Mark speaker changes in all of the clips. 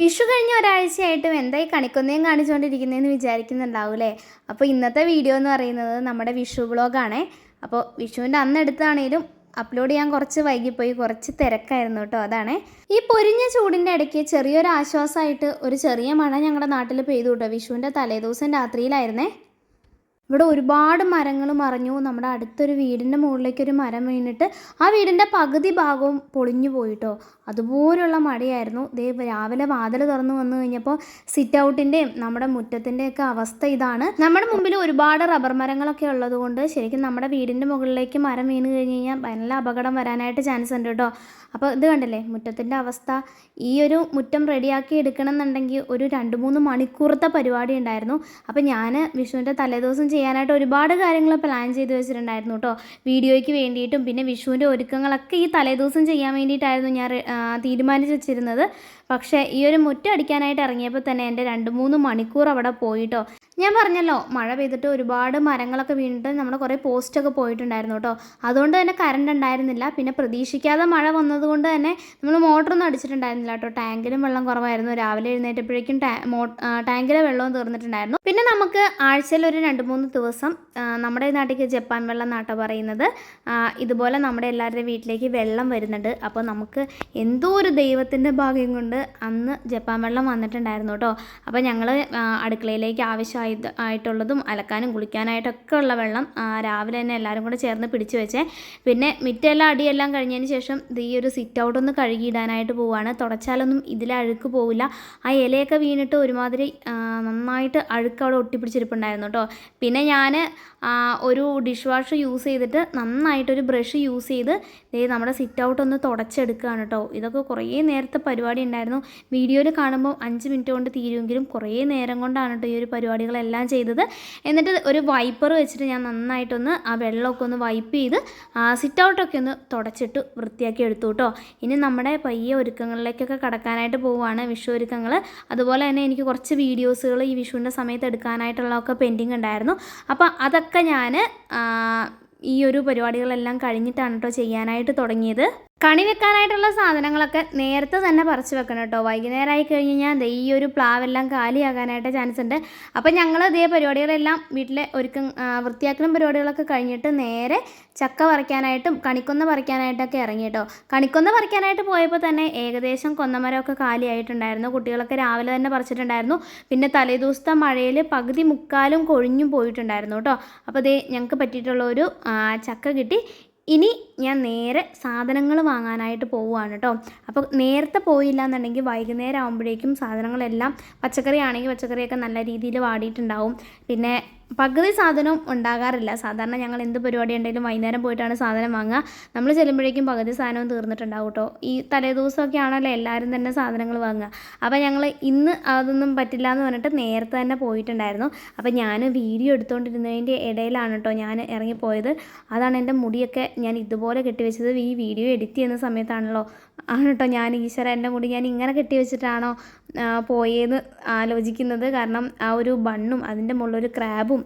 Speaker 1: വിഷു കഴിഞ്ഞ ഒരാഴ്ചയായിട്ടും എന്തായി കണിക്കൊന്നയും കാണിച്ചുകൊണ്ടിരിക്കുന്നതെന്ന് വിചാരിക്കുന്നുണ്ടാവൂലേ അപ്പോൾ ഇന്നത്തെ വീഡിയോ എന്ന് പറയുന്നത് നമ്മുടെ വിഷു വ്ളോഗാണേ. അപ്പോൾ വിഷുവിന്റെ അന്ന് എടുത്താണേലും അപ്ലോഡ് ചെയ്യാൻ കുറച്ച് വൈകിപ്പോയി കുറച്ച് തിരക്കായിരുന്നു കേട്ടോ അതാണ്. ഈ പൊരിഞ്ഞ ചൂടിന്റെ ഇടയ്ക്ക് ചെറിയൊരു ആശ്വാസമായിട്ട് ഒരു ചെറിയ മഴ ഞങ്ങളുടെ നാട്ടിൽ പെയ്തു കേട്ടോ വിഷുവിന്റെ തലേദിവസം രാത്രിയിലായിരുന്നേ. ഇവിടെ ഒരുപാട് മരങ്ങൾ മറഞ്ഞു. നമ്മുടെ അടുത്തൊരു വീടിന്റെ മുകളിലേക്ക് ഒരു മരം വീണിട്ട് ആ വീടിന്റെ പകുതി ഭാഗവും പൊളിഞ്ഞു പോയിട്ടോ. അതുപോലുള്ള മഴയായിരുന്നു. ഇതേ രാവിലെ വാതിൽ തുറന്നു വന്നു കഴിഞ്ഞപ്പോൾ സിറ്റ് ഔട്ടിന്റെയും നമ്മുടെ മുറ്റത്തിന്റെയൊക്കെ അവസ്ഥ ഇതാണ്. നമ്മുടെ മുമ്പിൽ ഒരുപാട് റബ്ബർ മരങ്ങളൊക്കെ ഉള്ളതുകൊണ്ട് ശരിക്കും നമ്മുടെ വീടിന്റെ മുകളിലേക്ക് മരം വീണ് കഴിഞ്ഞ് കഴിഞ്ഞാൽ നല്ല അപകടം വരാനായിട്ട് ചാൻസ് ഉണ്ട് കേട്ടോ. അപ്പോൾ ഇത് കണ്ടല്ലേ? മുറ്റത്തിന്റെ അവസ്ഥ. ഈ ഒരു മുറ്റം റെഡിയാക്കി എടുക്കണം എന്നുണ്ടെങ്കിൽ ഒരു രണ്ട് മൂന്ന് മണിക്കൂറത്തെ പരിപാടി ഉണ്ടായിരുന്നു. അപ്പോൾ ഞാൻ വിഷുവിന്റെ തലേദിവസം ചെയ്യാനായിട്ട് ഒരുപാട് കാര്യങ്ങൾ പ്ലാൻ ചെയ്ത് വെച്ചിട്ടുണ്ടായിരുന്നു കേട്ടോ വീഡിയോയ്ക്ക് വേണ്ടിയിട്ടും പിന്നെ വിഷുവിന്റെ ഒരുക്കങ്ങളൊക്കെ ഈ തലേദിവസം ചെയ്യാൻ വേണ്ടിയിട്ടായിരുന്നു ഞാൻ തീരുമാനിച്ച് വെച്ചിരുന്നത്. പക്ഷേ ഈ ഒരു മുറ്റം അടിക്കാനായിട്ട് ഇറങ്ങിയപ്പോൾ തന്നെ എന്റെ രണ്ട് മൂന്ന് മണിക്കൂർ അവിടെ പോയിട്ടോ ഞാൻ പറഞ്ഞല്ലോ മഴ പെയ്തിട്ട് ഒരുപാട് മരങ്ങളൊക്കെ വീണിട്ട് നമ്മൾ കുറേ പോസ്റ്റൊക്കെ പോയിട്ടുണ്ടായിരുന്നു കേട്ടോ. അതുകൊണ്ട് തന്നെ കറണ്ട് ഉണ്ടായിരുന്നില്ല. പിന്നെ പ്രതീക്ഷിക്കാതെ മഴ വന്നതുകൊണ്ട് തന്നെ നമ്മൾ മോട്ടറൊന്നും അടിച്ചിട്ടുണ്ടായിരുന്നില്ല കേട്ടോ. ടാങ്കിലും വെള്ളം കുറവായിരുന്നു. രാവിലെ എഴുന്നേറ്റപ്പോഴേക്കും ടാങ്കിലെ വെള്ളവും തീർന്നിട്ടുണ്ടായിരുന്നു. പിന്നെ നമുക്ക് ആഴ്ചയിൽ ഒരു രണ്ട് മൂന്ന് ദിവസം നമ്മുടെ നാട്ടിലേക്ക് ജപ്പാൻ വെള്ളം നാട്ടോ പറയുന്നത് ഇതുപോലെ നമ്മുടെ എല്ലാവരുടെയും വീട്ടിലേക്ക് വെള്ളം വരുന്നുണ്ട്. അപ്പോൾ നമുക്ക് എന്തോ ഒരു ദൈവത്തിന്റെ ഭാഗ്യം കൊണ്ട് അന്ന് ജപ്പാൻ വെള്ളം വന്നിട്ടുണ്ടായിരുന്നു കേട്ടോ. അപ്പോൾ ഞങ്ങൾ അടുക്കളയിലേക്ക് ആവശ്യമായി ആയിട്ടുള്ളതും അലക്കാനും കുളിക്കാനായിട്ടൊക്കെ ഉള്ള വെള്ളം രാവിലെ തന്നെ എല്ലാവരും കൂടെ ചേർന്ന് പിടിച്ചു വെച്ചേ. പിന്നെ മിറ്റെല്ലാം അടിയെല്ലാം കഴിഞ്ഞതിന് ശേഷം ഈ ഒരു സിറ്റ് ഔട്ട് ഒന്ന് കഴുകിയിടാനായിട്ട് പോവുകയാണ് തുടച്ചാലൊന്നും ഇതിൽ അഴുക്ക് പോവില്ല. ആ ഇലയൊക്കെ വീണിട്ട് ഒരുമാതിരി നന്നായിട്ട് അഴുക്ക് അവിടെ ഒട്ടിപ്പിടിച്ചിരിപ്പുണ്ടായിരുന്നു കേട്ടോ പിന്നെ ഞാൻ ഒരു ഡിഷ് വാഷ് യൂസ് ചെയ്തിട്ട് നന്നായിട്ടൊരു ബ്രഷ് യൂസ് ചെയ്ത് നമ്മുടെ സിറ്റ് ഔട്ട് ഒന്ന് തുടച്ചെടുക്കുകയാണ് കേട്ടോ ഇതൊക്കെ കുറേ നേരത്തെ പരിപാടി ഉണ്ടായിരുന്നു. വീഡിയോയിൽ കാണുമ്പോൾ അഞ്ച് മിനിറ്റ് കൊണ്ട് തീരുമെങ്കിലും കുറേ നേരം കൊണ്ടാണ് കേട്ടോ ഈ ഒരു പരിപാടികളെല്ലാം ചെയ്തത്. എന്നിട്ട് ഒരു വൈപ്പർ വെച്ചിട്ട് ഞാൻ നന്നായിട്ടൊന്ന് ആ വെള്ളമൊക്കെ ഒന്ന് വൈപ്പ് ചെയ്ത് സിറ്റ് ഔട്ടൊക്കെ ഒന്ന് തുടച്ചിട്ട് വൃത്തിയാക്കി എടുത്തു കേട്ടോ ഇനി നമ്മുടെ പയ്യ ഒരുക്കങ്ങളിലേക്കൊക്കെ കടക്കാനായിട്ട് പോവുകയാണ് വിഷു ഒരുക്കങ്ങൾ അതുപോലെ തന്നെ എനിക്ക് കുറച്ച് വീഡിയോസുകൾ ഈ വിഷുവിന്റെ സമയത്ത് എടുക്കാനായിട്ടുള്ളതൊക്കെ പെൻഡിങ് ഉണ്ടായിരുന്നു. അപ്പോൾ അതൊക്കെ ഞാൻ ഈ ഒരു പരിപാടികളെല്ലാം കഴിഞ്ഞിട്ടാണ് കേട്ടോ ചെയ്യാനായിട്ട് തുടങ്ങിയത്. കണി വെക്കാനായിട്ടുള്ള സാധനങ്ങളൊക്കെ നേരത്തെ തന്നെ പറിച്ച് വെക്കണം കേട്ടോ. വൈകുന്നേരം ആയി കഴിഞ്ഞ് കഴിഞ്ഞാൽ ദേ ഈ ഒരു പ്ലാവെല്ലാം കാലിയാകാനായിട്ട് ചാൻസ് ഉണ്ട്. അപ്പോൾ ഞങ്ങൾ ഇതേ പരിപാടികളെല്ലാം വീട്ടിലെ ഒരുക്കും വൃത്തിയാക്കലും പരിപാടികളൊക്കെ കഴിഞ്ഞിട്ട് നേരെ ചക്ക പറിക്കാനായിട്ടും കണിക്കൊന്ന പറിക്കാനായിട്ടൊക്കെ ഇറങ്ങി കേട്ടോ. കണിക്കൊന്ന പറിക്കാനായിട്ട് പോയപ്പോൾ തന്നെ ഏകദേശം കൊന്നമരമൊക്കെ കാലിയായിട്ടുണ്ടായിരുന്നു. കുട്ടികളൊക്കെ രാവിലെ തന്നെ പറിച്ചിട്ടുണ്ടായിരുന്നു. പിന്നെ തലേദിവസത്തെ മഴയിൽ പകുതി മുക്കാലും കൊഴിഞ്ഞും പോയിട്ടുണ്ടായിരുന്നു കേട്ടോ. അപ്പോൾ ദേ ഞങ്ങൾക്ക് പറ്റിയിട്ടുള്ള ഒരു ചക്ക കിട്ടി. ഇനി ഞാൻ നേരെ സാധനങ്ങൾ വാങ്ങാനായിട്ട് പോവുകയാണ് കേട്ടോ. അപ്പോൾ നേരത്തെ പോയില്ല എന്നുണ്ടെങ്കിൽ വൈകുന്നേരം ആകുമ്പോഴേക്കും സാധനങ്ങളെല്ലാം പച്ചക്കറി ആണെങ്കിൽ പച്ചക്കറിയൊക്കെ നല്ല രീതിയിൽ വാടിയിട്ടുണ്ടാവും. പിന്നെ പകുതി സാധനവും ഉണ്ടാകാറില്ല. സാധാരണ ഞങ്ങൾ എന്ത് പരിപാടി ഉണ്ടെങ്കിലും വൈകുന്നേരം പോയിട്ടാണ് സാധനം വാങ്ങുക. നമ്മൾ ചെല്ലുമ്പോഴേക്കും പകുതി സാധനവും തീർന്നിട്ടുണ്ടാവും കേട്ടോ. ഈ തലേദിവസമൊക്കെ ആണല്ലോ എല്ലാവരും തന്നെ സാധനങ്ങൾ വാങ്ങുക. അപ്പോൾ ഞങ്ങൾ ഇന്ന് അതൊന്നും പറ്റില്ല എന്ന് പറഞ്ഞിട്ട് നേരത്തെ തന്നെ പോയിട്ടുണ്ടായിരുന്നു. അപ്പോൾ ഞാൻ വീഡിയോ എടുത്തുകൊണ്ടിരുന്നതിന്റെ ഇടയിലാണ് കേട്ടോ ഞാൻ ഇറങ്ങിപ്പോയത്. അതാണ് എന്റെ മുടിയൊക്കെ ഞാൻ ഇതുപോലെ കെട്ടിവെച്ചത്. ഈ വീഡിയോ എഡിറ്റ് ചെയ്യുന്ന സമയത്താണല്ലോ ആണ് കേട്ടോ ഞാൻ ഈശ്വര എന്റെ മുടി ഞാൻ ഇങ്ങനെ കെട്ടി വെച്ചിട്ടാണോ പോയേന്ന് ആലോചിക്കുന്നത്. കാരണം ആ ഒരു ബണ്ണും അതിന്റെ മുകളിലൊരു ക്രാബും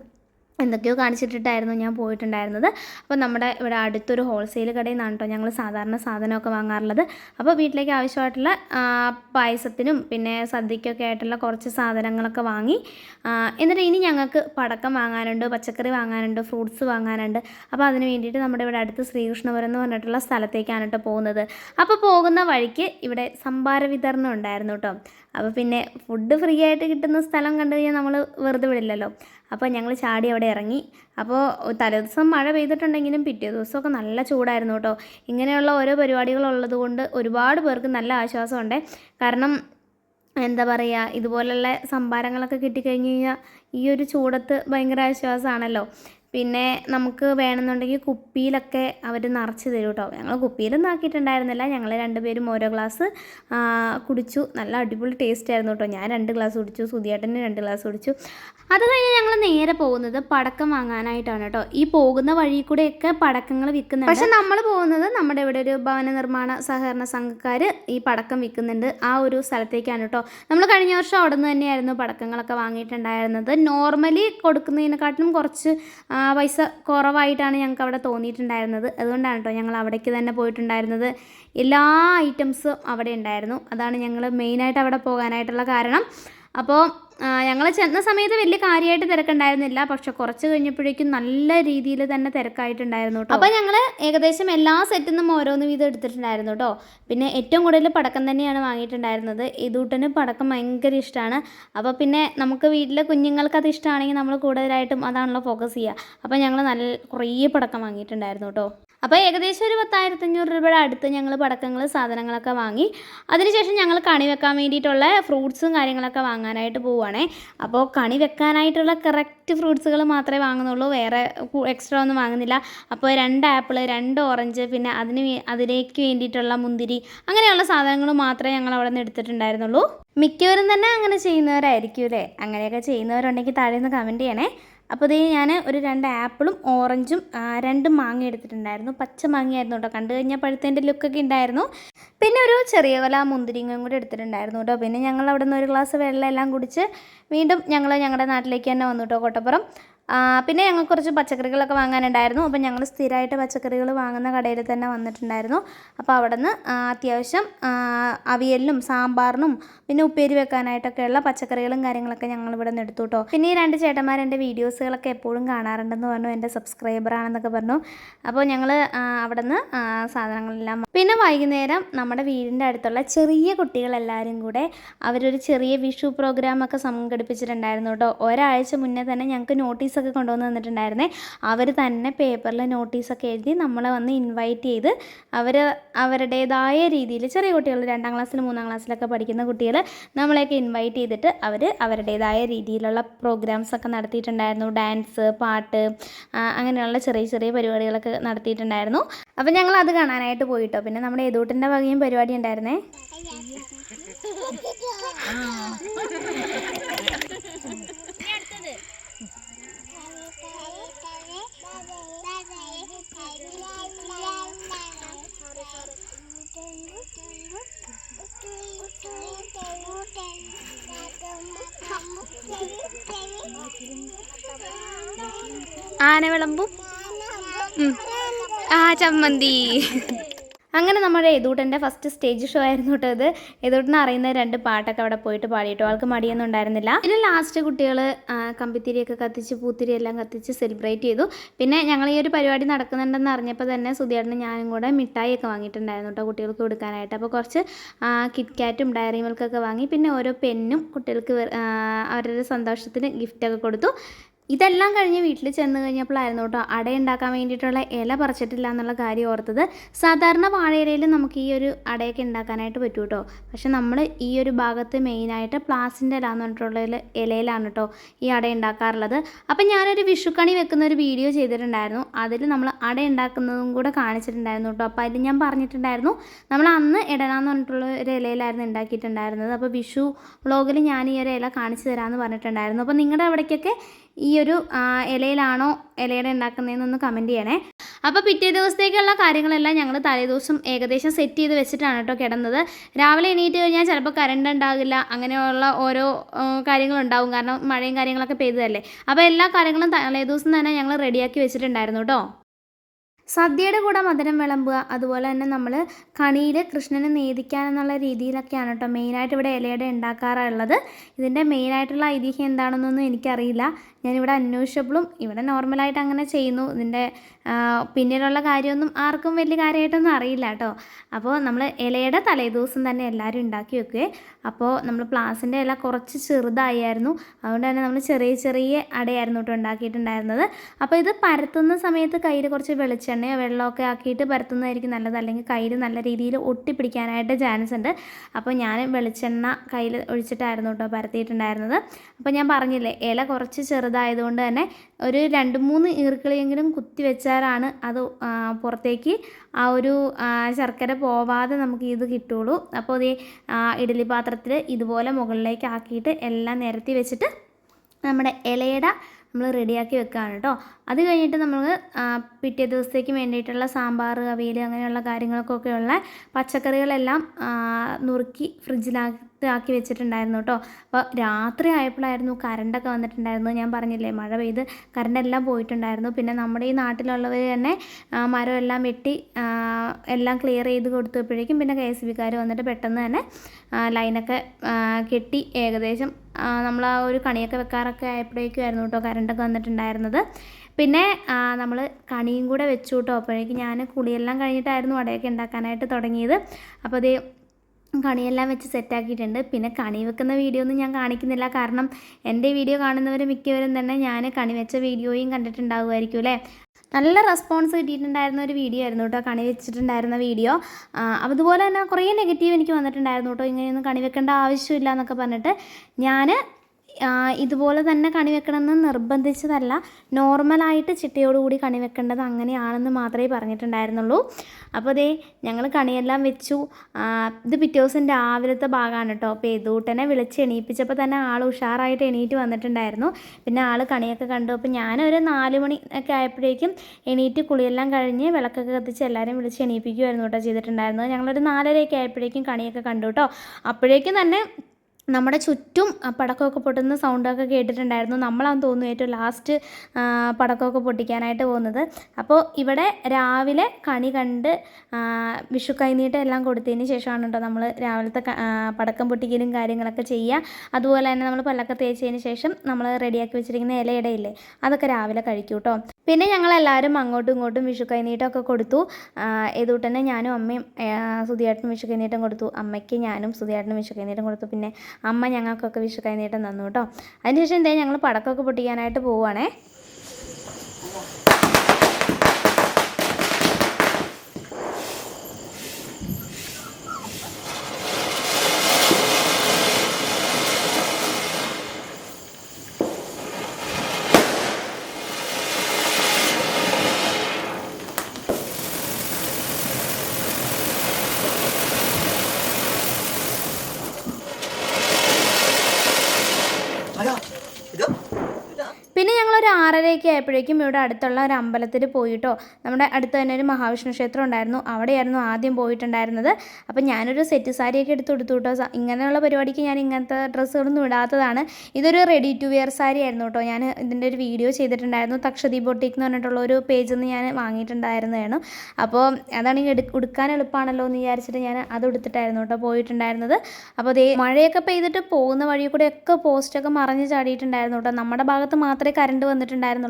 Speaker 1: എന്തൊക്കെയോ കാണിച്ചിട്ടിട്ടായിരുന്നു ഞാൻ പോയിട്ടുണ്ടായിരുന്നത്. അപ്പോൾ നമ്മുടെ ഇവിടെ അടുത്തൊരു ഹോൾസെയിൽ കടയിൽ നിന്നാണ് കേട്ടോ ഞങ്ങൾ സാധാരണ സാധനമൊക്കെ വാങ്ങാറുള്ളത്. അപ്പോൾ വീട്ടിലേക്ക് ആവശ്യമായിട്ടുള്ള പായസത്തിനും പിന്നെ സദ്യക്കൊക്കെ ആയിട്ടുള്ള കുറച്ച് സാധനങ്ങളൊക്കെ വാങ്ങി എന്നിട്ട് ഇനി ഞങ്ങൾക്ക് പടക്കം വാങ്ങാനുണ്ട് പച്ചക്കറി വാങ്ങാനുണ്ട് ഫ്രൂട്ട്സ് വാങ്ങാനുണ്ട്. അപ്പോൾ അതിന് വേണ്ടിയിട്ട് നമ്മുടെ ഇവിടെ അടുത്ത് ശ്രീകൃഷ്ണപുരം എന്ന് പറഞ്ഞിട്ടുള്ള സ്ഥലത്തേക്കാണ് കേട്ടോ പോകുന്നത്. അപ്പോൾ പോകുന്ന വഴിക്ക് ഇവിടെ സംഭാര വിതരണം ഉണ്ടായിരുന്നു കേട്ടോ അപ്പോൾ പിന്നെ ഫുഡ് ഫ്രീ ആയിട്ട് കിട്ടുന്ന സ്ഥലം കണ്ടു കഴിഞ്ഞാൽ നമ്മൾ വെറുതെ വിടില്ലല്ലോ. അപ്പോൾ ഞങ്ങൾ ചാടി അവിടെ ഇറങ്ങി. അപ്പോൾ തലേദിവസം മഴ പെയ്തിട്ടുണ്ടെങ്കിലും പിറ്റേ ദിവസമൊക്കെ നല്ല ചൂടായിരുന്നു കേട്ടോ. ഇങ്ങനെയുള്ള ഓരോ പരിപാടികളുള്ളത് കൊണ്ട് ഒരുപാട് പേർക്ക് നല്ല ആശ്വാസമുണ്ട്. കാരണം എന്താ പറയുക ഇതുപോലുള്ള സംഭാരങ്ങളൊക്കെ കിട്ടിക്കഴിഞ്ഞ് കഴിഞ്ഞാൽ ഈ ഒരു ചൂടത്ത് ഭയങ്കര ആശ്വാസമാണല്ലോ. പിന്നെ നമുക്ക് വേണമെന്നുണ്ടെങ്കിൽ കുപ്പിയിലൊക്കെ അവർ നിറച്ച് തരും കേട്ടോ ഞങ്ങൾ കുപ്പിയിലൊന്നും ആക്കിയിട്ടുണ്ടായിരുന്നില്ല ഞങ്ങൾ രണ്ടുപേരും ഓരോ ഗ്ലാസ് കുടിച്ചു. നല്ല അടിപൊളി ടേസ്റ്റ് ആയിരുന്നു കേട്ടോ. ഞാൻ രണ്ട് ഗ്ലാസ് കുടിച്ചു സുധിയേട്ടന് രണ്ട് ഗ്ലാസ് കുടിച്ചു. അത് കഴിഞ്ഞ് ഞങ്ങൾ നേരെ പോകുന്നത് പടക്കം വാങ്ങാനായിട്ടാണ് കേട്ടോ. ഈ പോകുന്ന വഴി കൂടെയൊക്കെ പടക്കങ്ങൾ വിൽക്കുന്നുണ്ട്. പക്ഷെ നമ്മൾ പോകുന്നത് നമ്മുടെ ഇവിടെ ഒരു ഭവന നിർമ്മാണ സഹകരണ സംഘക്കാർ ഈ പടക്കം വിൽക്കുന്നുണ്ട്. ആ ഒരു സ്ഥലത്തേക്കാണ് കേട്ടോ. നമ്മൾ കഴിഞ്ഞ വർഷം അവിടെ നിന്ന് തന്നെയായിരുന്നു പടക്കങ്ങളൊക്കെ വാങ്ങിയിട്ടുണ്ടായിരുന്നത്. നോർമലി കൊടുക്കുന്നതിനെക്കാട്ടിലും കുറച്ച് പൈസ കുറവായിട്ടാണ് ഞങ്ങൾക്ക് അവിടെ തോന്നിയിട്ടുണ്ടായിരുന്നത്. അതുകൊണ്ടാണ് കേട്ടോ ഞങ്ങൾ അവിടേക്ക് തന്നെ പോയിട്ടുണ്ടായിരുന്നത്. എല്ലാ ഐറ്റംസും അവിടെ ഉണ്ടായിരുന്നു. അതാണ് ഞങ്ങൾ മെയിനായിട്ട് അവിടെ പോകാനായിട്ടുള്ള കാരണം. അപ്പോൾ ഞങ്ങൾ ചെന്ന സമയത്ത് വലിയ കാര്യമായിട്ട് തിരക്കുണ്ടായിരുന്നില്ല. പക്ഷെ കുറച്ച് കഴിഞ്ഞപ്പോഴേക്കും നല്ല രീതിയിൽ തന്നെ തിരക്കായിട്ടുണ്ടായിരുന്നു കേട്ടോ അപ്പോൾ ഞങ്ങൾ ഏകദേശം എല്ലാ സെറ്റിൽ നിന്നും ഓരോന്ന് വീതം എടുത്തിട്ടുണ്ടായിരുന്നു കേട്ടോ പിന്നെ ഏറ്റവും കൂടുതൽ പടക്കം തന്നെയാണ് വാങ്ങിയിട്ടുണ്ടായിരുന്നത്. ഇതൂട്ടന് പടക്കം ഭയങ്കര ഇഷ്ടമാണ് അപ്പോൾ പിന്നെ നമുക്ക് വീട്ടിലെ കുഞ്ഞുങ്ങൾക്ക് അത് ഇഷ്ടമാണെങ്കിൽ നമ്മൾ കൂടുതലായിട്ടും അതാണല്ലോ ഫോക്കസ് ചെയ്യുക അപ്പോൾ ഞങ്ങൾ നല്ല കുറേ പടക്കം വാങ്ങിയിട്ടുണ്ടായിരുന്നു കേട്ടോ അപ്പോൾ ഏകദേശം ഒരു പത്തായിരത്തി അഞ്ഞൂറ് രൂപയുടെ അടുത്ത് ഞങ്ങൾ പടക്കങ്ങൾ സാധനങ്ങളൊക്കെ വാങ്ങി. അതിനുശേഷം ഞങ്ങൾ കണി വെക്കാൻ വേണ്ടിയിട്ടുള്ള ഫ്രൂട്ട്സും കാര്യങ്ങളൊക്കെ വാങ്ങാനായിട്ട് പോവുകയാണേ അപ്പോൾ കണി വെക്കാനായിട്ടുള്ള കറക്റ്റ് ഫ്രൂട്ട്സുകൾ മാത്രമേ വാങ്ങുന്നുള്ളൂ. വേറെ എക്സ്ട്രാ ഒന്നും വാങ്ങുന്നില്ല. അപ്പോൾ രണ്ട് ആപ്പിൾ രണ്ട് ഓറഞ്ച് പിന്നെ അതിന് അതിലേക്ക് വേണ്ടിയിട്ടുള്ള മുന്തിരി അങ്ങനെയുള്ള സാധനങ്ങൾ മാത്രമേ ഞങ്ങൾ അവിടെ നിന്ന് എടുത്തിട്ടുണ്ടായിരുന്നുള്ളൂ. മിക്കവരും തന്നെ അങ്ങനെ ചെയ്യുന്നവരായിരിക്കും അല്ലേ? അങ്ങനെയൊക്കെ ചെയ്യുന്നവരുണ്ടെങ്കിൽ താഴെ നിന്ന് കമന്റ് ചെയ്യണേ. അപ്പോൾ ഇതേ ഞാൻ ഒരു രണ്ട് ആപ്പിളും ഓറഞ്ചും രണ്ട് മാങ്ങ എടുത്തിട്ടുണ്ടായിരുന്നു. പച്ച മാങ്ങയായിരുന്നു കേട്ടോ. കണ്ടു കഴിഞ്ഞാൽ പഴുത്തതിന്റെ ലുക്കൊക്കെ ഉണ്ടായിരുന്നു. പിന്നെ ഒരു ചെറിയ വല മുന്തിരിങ്ങയും കൂടി എടുത്തിട്ടുണ്ടായിരുന്നു കേട്ടോ. പിന്നെ ഞങ്ങൾ അവിടെ നിന്ന് ഒരു ഗ്ലാസ് വെള്ളം എല്ലാം കുടിച്ച് വീണ്ടും ഞങ്ങൾ ഞങ്ങളുടെ നാട്ടിലേക്ക് തന്നെ വന്നു കേട്ടോ കോട്ടപ്പുറം. പിന്നെ ഞങ്ങൾക്ക് കുറച്ച് പച്ചക്കറികളൊക്കെ വാങ്ങാനുണ്ടായിരുന്നു. അപ്പോൾ ഞങ്ങൾ സ്ഥിരമായിട്ട് പച്ചക്കറികൾ വാങ്ങുന്ന കടയിൽ തന്നെ വന്നിട്ടുണ്ടായിരുന്നു. അപ്പോൾ അവിടെ നിന്ന് അത്യാവശ്യം അവിയലിനും സാമ്പാറിനും പിന്നെ ഉപ്പേരി വെക്കാനായിട്ടൊക്കെയുള്ള പച്ചക്കറികളും കാര്യങ്ങളൊക്കെ ഞങ്ങൾ ഇവിടെ നിന്ന് എടുത്തു കേട്ടോ. പിന്നെ ഈ രണ്ട് ചേട്ടന്മാർ എന്റെ വീഡിയോസുകളൊക്കെ എപ്പോഴും കാണാറുണ്ടെന്ന് പറഞ്ഞു. എന്റെ സബ്സ്ക്രൈബറാണെന്നൊക്കെ പറഞ്ഞു. അപ്പോൾ ഞങ്ങൾ അവിടെ നിന്ന് സാധനങ്ങളെല്ലാം പിന്നെ വൈകുന്നേരം നമ്മുടെ വീടിന്റെ അടുത്തുള്ള ചെറിയ കുട്ടികളെല്ലാവരും കൂടെ അവരൊരു ചെറിയ വിഷു പ്രോഗ്രാമൊക്കെ സംഘടിപ്പിച്ചിട്ടുണ്ടായിരുന്നു കേട്ടോ. ഒരാഴ്ച മുന്നേ തന്നെ ഞങ്ങൾക്ക് നോട്ടീസൊക്കെ കൊണ്ടുവന്ന് തന്നിട്ടുണ്ടായിരുന്നേ. അവർ തന്നെ പേപ്പറിൽ നോട്ടീസൊക്കെ എഴുതി നമ്മളെ വന്ന് ഇൻവൈറ്റ് ചെയ്ത് അവർ അവരുടേതായ രീതിയിൽ ചെറിയ കുട്ടികൾ രണ്ടാം ക്ലാസ്സിൽ മൂന്നാം ക്ലാസ്സിലൊക്കെ പഠിക്കുന്ന കുട്ടികൾ നമ്മളെയൊക്കെ ഇൻവൈറ്റ് ചെയ്തിട്ട് അവർ അവരുടേതായ രീതിയിലുള്ള പ്രോഗ്രാംസ് ഒക്കെ നടത്തിയിട്ടുണ്ടായിരുന്നു. ഡാൻസ് പാട്ട് അങ്ങനെയുള്ള ചെറിയ ചെറിയ പരിപാടികളൊക്കെ നടത്തിയിട്ടുണ്ടായിരുന്നു. അപ്പം ഞങ്ങൾ അത് കാണാനായിട്ട് പോയിട്ടോ. പിന്നെ നമ്മുടെ ഏതൂട്ടിന്റെ വകയും പരിപാടി ഉണ്ടായിരുന്നേ? ആനവിളമ്പും. ആ ചമ്മന്തി. അങ്ങനെ നമ്മുടെ യദൂട്ടന്റെ ഫസ്റ്റ് സ്റ്റേജ് ഷോ ആയിരുന്നു കേട്ടോ ഇത്. അറിയുന്ന രണ്ട് പാട്ടൊക്കെ അവിടെ പോയിട്ട് പാടിയിട്ടോ? ആൾക്ക് മടിയൊന്നും ഉണ്ടായിരുന്നില്ല. പിന്നെ ലാസ്റ്റ് കുട്ടികൾ കമ്പിത്തിരിയൊക്കെ കത്തിച്ച് പൂത്തിരി എല്ലാം കത്തിച്ച് സെലിബ്രേറ്റ് ചെയ്തു. പിന്നെ ഞങ്ങൾ ഈ ഒരു പരിപാടി നടക്കുന്നുണ്ടെന്ന് അറിഞ്ഞപ്പോൾ തന്നെ സുധിയേട്ടന് ഞാനും കൂടെ മിഠായിയൊക്കെ വാങ്ങിയിട്ടുണ്ടായിരുന്നു കേട്ടോ കുട്ടികൾക്ക് കൊടുക്കാനായിട്ട്. അപ്പോൾ കുറച്ച് കിറ്റ്കാറ്റും ഡയറി മിൽക്കൊക്കെ വാങ്ങി. പിന്നെ ഓരോ പെന്നും കുട്ടികൾക്ക് അവരുടെ സന്തോഷത്തിന് ഗിഫ്റ്റൊക്കെ കൊടുത്തു. ഇതെല്ലാം കഴിഞ്ഞ് വീട്ടിൽ ചെന്ന് കഴിഞ്ഞപ്പോഴായിരുന്നു കേട്ടോ അട ഉണ്ടാക്കാൻ വേണ്ടിയിട്ടുള്ള ഇല പറിച്ചിട്ടില്ല എന്നുള്ള കാര്യം ഓർത്തത്. സാധാരണ വാഴയിലയിൽ നമുക്ക് ഈ ഒരു അടയൊക്കെ ഉണ്ടാക്കാനായിട്ട് പറ്റും കേട്ടോ. പക്ഷെ നമ്മൾ ഈ ഒരു ഭാഗത്ത് മെയിനായിട്ട് പ്ലാസിന്റെ ഇല എന്ന് പറഞ്ഞിട്ടുള്ള ഇലയിലാണ് കേട്ടോ ഈ അട ഉണ്ടാക്കാറുള്ളത്. അപ്പം ഞാനൊരു വിഷുക്കണി വെക്കുന്ന ഒരു വീഡിയോ ചെയ്തിട്ടുണ്ടായിരുന്നു. അതിൽ നമ്മൾ അട ഉണ്ടാക്കുന്നതും കൂടെ കാണിച്ചിട്ടുണ്ടായിരുന്നു കേട്ടോ. അപ്പോൾ അതിൽ ഞാൻ പറഞ്ഞിട്ടുണ്ടായിരുന്നു നമ്മൾ അന്ന് ഇടനാന്ന് പറഞ്ഞിട്ടുള്ള ഒരു ഇലയിലായിരുന്നു ഉണ്ടാക്കിയിട്ടുണ്ടായിരുന്നത്. അപ്പോൾ വിഷു വ്ളോഗിൽ ഞാൻ ഈ ഒരു ഇല കാണിച്ചു തരാമെന്ന് പറഞ്ഞിട്ടുണ്ടായിരുന്നു. അപ്പോൾ നിങ്ങളുടെ അവിടേക്കൊക്കെ ഈ ഒരു ഇലയിലാണോ ഇലയുടെ ഉണ്ടാക്കുന്നതെന്നൊന്ന് കമന്റ് ചെയ്യണേ. അപ്പോൾ പിറ്റേ ദിവസത്തേക്കുള്ള കാര്യങ്ങളെല്ലാം ഞങ്ങൾ തലേദിവസം ഏകദേശം സെറ്റ് ചെയ്ത് വെച്ചിട്ടാണ് കേട്ടോ കിടന്നത്. രാവിലെ എണീറ്റ് കഴിഞ്ഞാൽ ചിലപ്പോൾ കറണ്ട് ഉണ്ടാകില്ല അങ്ങനെയുള്ള ഓരോ കാര്യങ്ങളുണ്ടാവും. കാരണം മഴയും കാര്യങ്ങളൊക്കെ പെയ്തതല്ലേ. അപ്പോൾ എല്ലാ കാര്യങ്ങളും തലേദിവസം തന്നെ ഞങ്ങൾ റെഡിയാക്കി വെച്ചിട്ടുണ്ടായിരുന്നു കേട്ടോ. സദ്യയുടെ കൂടെ മധുരം വിളമ്പുക അതുപോലെ തന്നെ നമ്മൾ കണിയിൽ കൃഷ്ണനെ നേദിക്കാൻ എന്നുള്ള രീതിയിലൊക്കെയാണ് കേട്ടോ മെയിനായിട്ട് ഇവിടെ ഇലയുടെ ഉണ്ടാക്കാറുള്ളത്. ഇതിന്റെ മെയിനായിട്ടുള്ള ഐതിഹ്യം എന്താണെന്നൊന്നും എനിക്കറിയില്ല. ഞാനിവിടെ അന്വേഷിച്ചപ്പോഴും ഇവിടെ നോർമലായിട്ട് അങ്ങനെ ചെയ്യുന്നു. ഇതിന്റെ പിന്നീടുള്ള കാര്യമൊന്നും ആർക്കും വലിയ കാര്യമായിട്ടൊന്നും അറിയില്ല കേട്ടോ. അപ്പോൾ നമ്മൾ ഇലയുടെ തലേദിവസം തന്നെ എല്ലാവരും ഉണ്ടാക്കി വെക്കുകയെ. അപ്പോൾ നമ്മൾ പ്ലാസിന്റെ ഇല കുറച്ച് ചെറുതായിരുന്നു. അതുകൊണ്ട് തന്നെ നമ്മൾ ചെറിയ ചെറിയ അടയായിരുന്നു കേട്ടോ ഉണ്ടാക്കിയിട്ടുണ്ടായിരുന്നത്. അപ്പോൾ ഇത് പരത്തുന്ന സമയത്ത് കയ്യിൽ കുറച്ച് വെളിച്ചെണ്ണയോ വെള്ളമൊക്കെ ആക്കിയിട്ട് പരത്തുന്നതായിരിക്കും നല്ലത്. അല്ലെങ്കിൽ കയ്യിൽ നല്ല രീതിയിൽ ഒട്ടിപ്പിടിക്കാനായിട്ട് ചാൻസ് ഉണ്ട്. അപ്പോൾ ഞാൻ വെളിച്ചെണ്ണ കയ്യിൽ ഒഴിച്ചിട്ടായിരുന്നു കേട്ടോ പരത്തിയിട്ടുണ്ടായിരുന്നത്. അപ്പോൾ ഞാൻ പറഞ്ഞില്ലേ ഇല കുറച്ച് ചെറുതായതുകൊണ്ട് തന്നെ ഒരു രണ്ട് മൂന്ന് ഈർക്കിളിയെങ്കിലും കുത്തി വെച്ചാലാണ് അത് പുറത്തേക്ക് ആ ഒരു ശർക്കര പോവാതെ നമുക്ക് ഇത് കിട്ടുള്ളൂ. അപ്പോൾ ഈ ഇഡ്ഡലി പാത്രത്തിൽ ഇതുപോലെ മുകളിലേക്ക് ആക്കിയിട്ട് എല്ലാം നിരത്തി വെച്ചിട്ട് നമ്മുടെ ഇലയുടെ നമ്മൾ റെഡിയാക്കി വെക്കുകയാണ് കേട്ടോ. അത് കഴിഞ്ഞിട്ട് നമ്മൾ പിറ്റേ ദിവസത്തേക്ക് വേണ്ടിയിട്ടുള്ള സാമ്പാർ അവിയൽ അങ്ങനെയുള്ള കാര്യങ്ങൾക്കൊക്കെയുള്ള പച്ചക്കറികളെല്ലാം നുറുക്കി ഫ്രിഡ്ജിലാക്കി ആക്കി വെച്ചിട്ടുണ്ടായിരുന്നു കേട്ടോ. അപ്പോൾ രാത്രി ആയപ്പോഴായിരുന്നു കറണ്ടൊക്കെ വന്നിട്ടുണ്ടായിരുന്നു. ഞാൻ പറഞ്ഞില്ലേ മഴ പെയ്ത് കറണ്ടെല്ലാം പോയിട്ടുണ്ടായിരുന്നു. പിന്നെ നമ്മുടെ ഈ നാട്ടിലുള്ളവർ തന്നെ മരം എല്ലാം വെട്ടി എല്ലാം ക്ലിയർ ചെയ്ത് കൊടുത്തപ്പോഴേക്കും പിന്നെ കെ എസ് ബിക്കാർ വന്നിട്ട് പെട്ടെന്ന് തന്നെ ലൈനൊക്കെ കെട്ടി ഏകദേശം നമ്മൾ ആ ഒരു കണിയൊക്കെ വെക്കാറൊക്കെ ആയപ്പോഴേക്കും ആയിരുന്നു കേട്ടോ കറണ്ടൊക്കെ വന്നിട്ടുണ്ടായിരുന്നത്. പിന്നെ നമ്മൾ കണിയും കൂടെ വെച്ചു കേട്ടോ. അപ്പോഴേക്കും ഞാൻ കുളിയെല്ലാം കഴിഞ്ഞിട്ടായിരുന്നു വടയൊക്കെ ഉണ്ടാക്കാനായിട്ട് തുടങ്ങിയത്. അപ്പോൾ അത് കണിയെല്ലാം വെച്ച് സെറ്റാക്കിയിട്ടുണ്ട്. പിന്നെ കണി വെക്കുന്ന വീഡിയോ ഒന്നും ഞാൻ കാണിക്കുന്നില്ല. കാരണം എന്റെ വീഡിയോ കാണുന്നവർ മിക്കവരും തന്നെ ഞാൻ കണി വെച്ച വീഡിയോയും കണ്ടിട്ടുണ്ടാകുമായിരിക്കും അല്ലേ? നല്ല റെസ്പോൺസ് കിട്ടിയിട്ടുണ്ടായിരുന്ന ഒരു വീഡിയോ ആയിരുന്നു കേട്ടോ. കണി വെച്ചിട്ടുണ്ടായിരുന്ന വീഡിയോ അതുപോലെ തന്നെ കുറേ നെഗറ്റീവ് എനിക്ക് വന്നിട്ടുണ്ടായിരുന്നു കേട്ടോ. ഇങ്ങനെയൊന്നും കണി വെക്കേണ്ട ആവശ്യമില്ല എന്നൊക്കെ പറഞ്ഞിട്ട് ഞാൻ ഇതുപോലെ തന്നെ കണി വെക്കണമെന്ന് നിർബന്ധിച്ചതല്ല. നോർമലായിട്ട് ചിട്ടയോടുകൂടി കണി വെക്കേണ്ടത് അങ്ങനെയാണെന്ന് മാത്രമേ പറഞ്ഞിട്ടുണ്ടായിരുന്നുള്ളൂ. അപ്പോൾ ദേ ഞങ്ങൾ കണിയെല്ലാം വെച്ചു. ഇത് പിറ്റേ ദിവസം രാവിലത്തെ ഭാഗമാണ് കേട്ടോ. അപ്പോൾ ഏതൂട്ടനെ വിളിച്ച് എണീപ്പിച്ചപ്പോൾ തന്നെ ആൾ ഉഷാറായിട്ട് എണീറ്റ് വന്നിട്ടുണ്ടായിരുന്നു. പിന്നെ ആൾ കണിയൊക്കെ കണ്ടു. അപ്പോൾ ഞാനൊരു നാല് മണി ഒക്കെ ആയപ്പോഴേക്കും എണീറ്റ് കുളിയെല്ലാം കഴിഞ്ഞ് വിളക്കൊക്കെ കത്തിച്ച് എല്ലാവരും വിളിച്ച് എണീപ്പിക്കുമായിരുന്നു കേട്ടോ ചെയ്തിട്ടുണ്ടായിരുന്നത്. ഞങ്ങളൊരു നാലരയൊക്കെ ആയപ്പോഴേക്കും കണിയൊക്കെ കണ്ടു കേട്ടോ. അപ്പോഴേക്കും തന്നെ നമ്മുടെ ചുറ്റും പടക്കമൊക്കെ പൊട്ടുന്ന സൗണ്ടൊക്കെ കേട്ടിട്ടുണ്ടായിരുന്നു. നമ്മളാന്ന് തോന്നുന്നു ഏറ്റവും ലാസ്റ്റ് പടക്കമൊക്കെ പൊട്ടിക്കാനായിട്ട് പോകുന്നത്. അപ്പോൾ ഇവിടെ രാവിലെ കണി കണ്ട് വിഷു കൈനീട്ടം എല്ലാം കൊടുത്തതിന് ശേഷമാണ് കേട്ടോ നമ്മൾ രാവിലത്തെ പടക്കം പൊട്ടിക്കലും കാര്യങ്ങളൊക്കെ ചെയ്യുക അതുപോലെ തന്നെ നമ്മൾ പല്ലൊക്കെ തേച്ചതിന് ശേഷം നമ്മൾ റെഡിയാക്കി വെച്ചിരിക്കുന്ന ഇലയിടയില്ലേ അതൊക്കെ രാവിലെ കഴിക്കും കേട്ടോ പിന്നെ ഞങ്ങളെല്ലാവരും അങ്ങോട്ടും ഇങ്ങോട്ടും വിഷു കൈനീട്ടമൊക്കെ കൊടുത്തു. തന്നെ ഞാനും അമ്മയും സുധിയേട്ടനും വിഷു കൈനീട്ടം കൊടുത്തു. അമ്മയ്ക്ക് ഞാനും സുധിയേട്ടനും വിഷു കൈനീട്ടം കൊടുത്തു. പിന്നെ അമ്മ ഞങ്ങൾക്കൊക്കെ വിഷു കൈനീട്ടം തന്നു കേട്ടോ. അതിനുശേഷം എന്തായാലും ഞങ്ങൾ പടക്കമൊക്കെ പൊട്ടിക്കാനായിട്ട് പോവുകയാണേ
Speaker 2: അതാ ഇത്
Speaker 1: പിന്നെ ഞങ്ങൾ ഒരു ആയപ്പോഴേക്കും ഇവിടെ അടുത്തുള്ള ഒരു അമ്പലത്തിൽ പോയിട്ടോ. നമ്മുടെ അടുത്ത് തന്നെ ഒരു മഹാവിഷ്ണു ക്ഷേത്രം ഉണ്ടായിരുന്നു. അവിടെയായിരുന്നു ആദ്യം പോയിട്ടുണ്ടായിരുന്നത്. അപ്പം ഞാനൊരു സെറ്റ് സാരിയൊക്കെ എടുത്ത് കൊടുത്തു കേട്ടോ. ഇങ്ങനെയുള്ള പരിപാടിക്ക് ഞാൻ ഇങ്ങനത്തെ ഡ്രസ്സുകളൊന്നും ഇടാത്തതാണ്. ഇതൊരു റെഡി ടു വെയർ സാരി ആയിരുന്നു കേട്ടോ. ഞാൻ ഇതിന്റെ ഒരു വീഡിയോ ചെയ്തിട്ടുണ്ടായിരുന്നു. തക്ഷതി ബൊട്ടിക് എന്ന് പറഞ്ഞിട്ടുള്ള ഒരു പേജിൽ നിന്ന് ഞാൻ വാങ്ങിയിട്ടുണ്ടായിരുന്നതാണ്. അപ്പോൾ അതാണ് എടു ഉടുക്കാൻ എളുപ്പമാണല്ലോ എന്ന് വിചാരിച്ചിട്ട് ഞാൻ അത് എടുത്തിട്ടായിരുന്നു കേട്ടോ പോയിട്ടുണ്ടായിരുന്നത്. അപ്പോൾ അതേ മഴയൊക്കെ പെയ്തിട്ട് പോകുന്ന വഴി കൂടെ ഒക്കെ പോസ്റ്റൊക്കെ മറിഞ്ഞ് ചാടിയിട്ടുണ്ടായിരുന്നു കേട്ടോ. നമ്മുടെ ഭാഗത്ത് മാത്രമേ കറണ്ട് വന്നിട്ടുണ്ടായിരുന്നുള്ളൂ.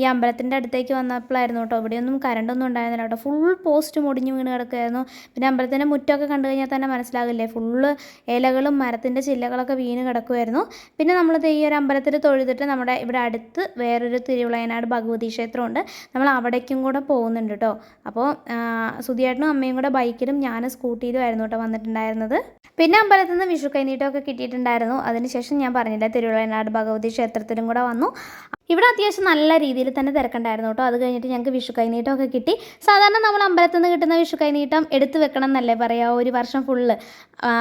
Speaker 1: ഈ അമ്പലത്തിന്റെ അടുത്തേക്ക് വന്നപ്പോഴായിരുന്നു കേട്ടോ. ഇവിടെയൊന്നും കറണ്ടൊന്നും ഉണ്ടായിരുന്നില്ല കേട്ടോ. ഫുൾ പോസ്റ്റ് മുടിഞ്ഞ് വീണ് കിടക്കുകയായിരുന്നു. പിന്നെ അമ്പലത്തിന്റെ മുറ്റമൊക്കെ കണ്ടു കഴിഞ്ഞാൽ തന്നെ മനസ്സിലാകില്ലേ ഫുള്ള് ഇലകളും മരത്തിന്റെ ചില്ലകളൊക്കെ വീണ് കിടക്കുമായിരുന്നു പിന്നെ നമ്മൾ ഈ ഒരു അമ്പലത്തിൽ തൊഴുതിട്ട് നമ്മുടെ ഇവിടെ അടുത്ത് വേറൊരു തിരുവിളയനാട് ഭഗവതി ക്ഷേത്രമുണ്ട്. നമ്മൾ അവിടേക്കും കൂടെ പോകുന്നുണ്ട് കേട്ടോ. അപ്പോൾ സുധിയേട്ടനും അമ്മയും കൂടെ ബൈക്കിലും ഞാൻ സ്കൂട്ടിയിലും ആയിരുന്നു കേട്ടോ വന്നിട്ടുണ്ടായിരുന്നത്. പിന്നെ അമ്പലത്തിൽ നിന്ന് വിഷു കൈനീട്ടമൊക്കെ കിട്ടിയിട്ടുണ്ടായിരുന്നു അതിനുശേഷം ഞാൻ പറഞ്ഞില്ല തിരുവള്ളനാട് ഭഗവതി ക്ഷേത്രത്തിലും കൂടെ വന്നു. ഇവിടെ അത്യാവശ്യം നല്ല രീതിയിൽ തന്നെ തിരക്കുണ്ടായിരുന്നു കേട്ടോ. അത് കഴിഞ്ഞിട്ട് ഞങ്ങൾക്ക് വിഷു കൈനീട്ടമൊക്കെ കിട്ടി. സാധാരണ നമ്മൾ അമ്പലത്തിൽ നിന്ന് കിട്ടുന്ന വിഷു കൈനീട്ടം എടുത്ത് വെക്കണം എന്നല്ലേ പറയുക ഒരു വർഷം ഫുള്ള്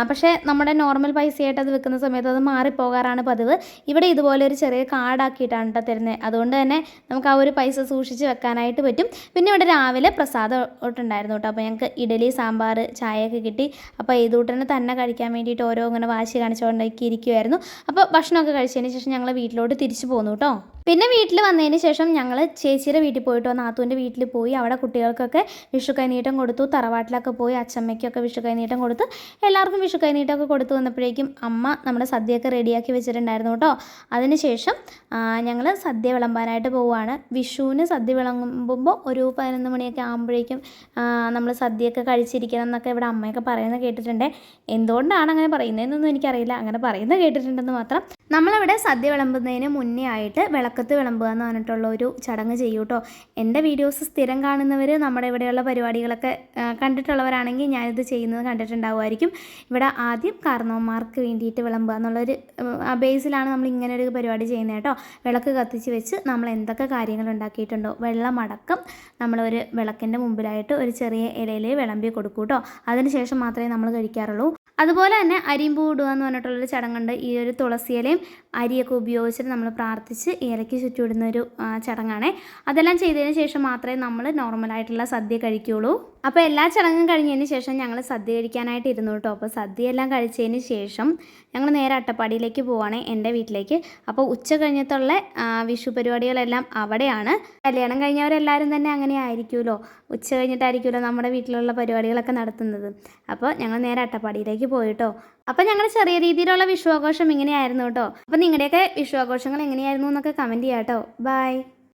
Speaker 1: പക്ഷേ നമ്മുടെ നോർമൽ പൈസയായിട്ട് അത് വെക്കുന്ന സമയത്ത് അത് മാറിപ്പോകാറാണ് പതിവ്. ഇവിടെ ഇതുപോലെ ഒരു ചെറിയ കാർഡാക്കിയിട്ടാണ് കേട്ടോ തരുന്നത് അതുകൊണ്ട് തന്നെ നമുക്ക് ആ ഒരു പൈസ സൂക്ഷിച്ച് വെക്കാനായിട്ട് പറ്റും. പിന്നെ ഇവിടെ രാവിലെ പ്രസാദം ഉണ്ടായിരുന്നു കേട്ടോ. അപ്പോൾ ഞങ്ങൾക്ക് ഇഡലി സാമ്പാർ ചായയൊക്കെ കിട്ടി. അപ്പോൾ ഏതൂട്ടനെ തന്നെ കഴിക്കാൻ വേണ്ടിയിട്ട് ഓരോ ഇങ്ങനെ വാശി കാണിച്ചുകൊണ്ടൊക്കെ ഇരിക്കുമായിരുന്നു അപ്പോൾ ഭക്ഷണമൊക്കെ കഴിച്ചതിന് ശേഷം ഞങ്ങൾ വീട്ടിലോട്ട് തിരിച്ചു പോന്നു കേട്ടോ. പിന്നെ വീട്ടിൽ വന്നതിന് ശേഷം ഞങ്ങൾ ചേച്ചിയുടെ വീട്ടിൽ പോയിട്ട് വന്ന് നാത്തൂന്റെ വീട്ടിൽ പോയി. അവിടെ കുട്ടികൾക്കൊക്കെ വിഷു കൈനീട്ടം കൊടുത്തു. തറവാട്ടിലൊക്കെ പോയി അച്ചമ്മയ്ക്കൊക്കെ വിഷു കൈനീട്ടം കൊടുത്തു. എല്ലാവർക്കും വിഷു കൈനീട്ടമൊക്കെ കൊടുത്തു വന്നപ്പോഴേക്കും അമ്മ നമ്മുടെ സദ്യയൊക്കെ റെഡിയാക്കി വെച്ചിട്ടുണ്ടായിരുന്നു കേട്ടോ. അതിനുശേഷം ഞങ്ങൾ സദ്യ വിളമ്പാനായിട്ട് പോവുകയാണ്. വിഷുവിന് സദ്യ വിളമ്പുമ്പോൾ ഒരു പതിനൊന്ന് മണിയൊക്കെ ആകുമ്പോഴേക്കും നമ്മൾ സദ്യയൊക്കെ കഴിച്ചിരിക്കണം എന്നൊക്കെ ഇവിടെ അമ്മയൊക്കെ പറയുന്നത് കേട്ടിട്ടുണ്ട്. എന്തുകൊണ്ടാണ് അങ്ങനെ പറയുന്നതെന്നൊന്നും എനിക്കറിയില്ല. അങ്ങനെ പറയുന്നത് കേട്ടിട്ടുണ്ടെന്ന് മാത്രം നമ്മളിവിടെ സദ്യ വിളമ്പുന്നതിന് മുന്നേ ആയിട്ട് വിളക്കത്ത് വിളമ്പുക എന്ന് പറഞ്ഞിട്ടുള്ള ഒരു ചടങ്ങ് ചെയ്യൂ കേട്ടോ എന്റെ വീഡിയോസ് സ്ഥിരം കാണുന്നവർ നമ്മുടെ ഇവിടെയുള്ള പരിപാടികളൊക്കെ കണ്ടിട്ടുള്ളവരാണെങ്കിൽ ഞാനിത് ചെയ്യുന്നത് കണ്ടിട്ടുണ്ടാവുമായിരിക്കും. ഇവിടെ ആദ്യം കാരണവന്മാർക്ക് വേണ്ടിയിട്ട് വിളമ്പുക എന്നുള്ളൊരു ബേസിലാണ് നമ്മൾ ഇങ്ങനെ ഒരു പരിപാടി ചെയ്യുന്നത് കേട്ടോ. വിളക്ക് കത്തിച്ച് വെച്ച് നമ്മൾ എന്തൊക്കെ കാര്യങ്ങൾ ഉണ്ടാക്കിയിട്ടുണ്ടോ. വെള്ളമടക്കം നമ്മളൊരു വിളക്കിന്റെ മുമ്പിലായിട്ട് ഒരു ചെറിയ ഇലയിൽ വിളമ്പി കൊടുക്കൂ കേട്ടോ അതിനുശേഷം മാത്രമേ നമ്മൾ കഴിക്കാറുള്ളൂ. അതുപോലെ തന്നെ അരിമ്പൂ ഇടുക എന്ന് പറഞ്ഞിട്ടുള്ളൊരു ചടങ്ങുണ്ട്. ഈ ഒരു തുളസിയിലയും അരിയൊക്കെ ഉപയോഗിച്ചിട്ട് നമ്മൾ പ്രാർത്ഥിച്ച് ഇലയ്ക്ക് ചുറ്റുവിടുന്ന ഒരു ചടങ്ങാണ്. അതെല്ലാം ചെയ്തതിന് ശേഷം മാത്രമേ നമ്മൾ നോർമലായിട്ടുള്ള സദ്യ കഴിക്കുകയുള്ളൂ. അപ്പോൾ എല്ലാ ചടങ്ങും കഴിഞ്ഞതിന് ശേഷം ഞങ്ങൾ സദ്യ കഴിക്കാനായിട്ട് ഇരുന്നു കേട്ടോ. അപ്പോൾ സദ്യയെല്ലാം കഴിച്ചതിന് ശേഷം ഞങ്ങൾ നേരെ അട്ടപ്പാടിയിലേക്ക് പോവാണ് എന്റെ വീട്ടിലേക്ക്. അപ്പോൾ ഉച്ച കഴിഞ്ഞിട്ടുള്ള വിഷു പരിപാടികളെല്ലാം അവിടെയാണ്. കല്യാണം കഴിഞ്ഞവരെല്ലാവരും തന്നെ അങ്ങനെ ആയിരിക്കുമല്ലോ. ഉച്ച കഴിഞ്ഞിട്ടായിരിക്കുമല്ലോ നമ്മുടെ വീട്ടിലുള്ള പരിപാടികളൊക്കെ നടത്തുന്നത്. അപ്പോൾ ഞങ്ങൾ നേരെ അട്ടപ്പാടിയിലേക്ക് പോയിട്ടോ. അപ്പം ഞങ്ങളുടെ ചെറിയ രീതിയിലുള്ള വിഷുവാഘോഷം ഇങ്ങനെയായിരുന്നു കേട്ടോ. അപ്പം നിങ്ങളുടെയൊക്കെ വിഷുവാഘോഷങ്ങൾ എങ്ങനെയായിരുന്നു എന്നൊക്കെ കമന്റ് ചെയ്യാം കേട്ടോ ബൈ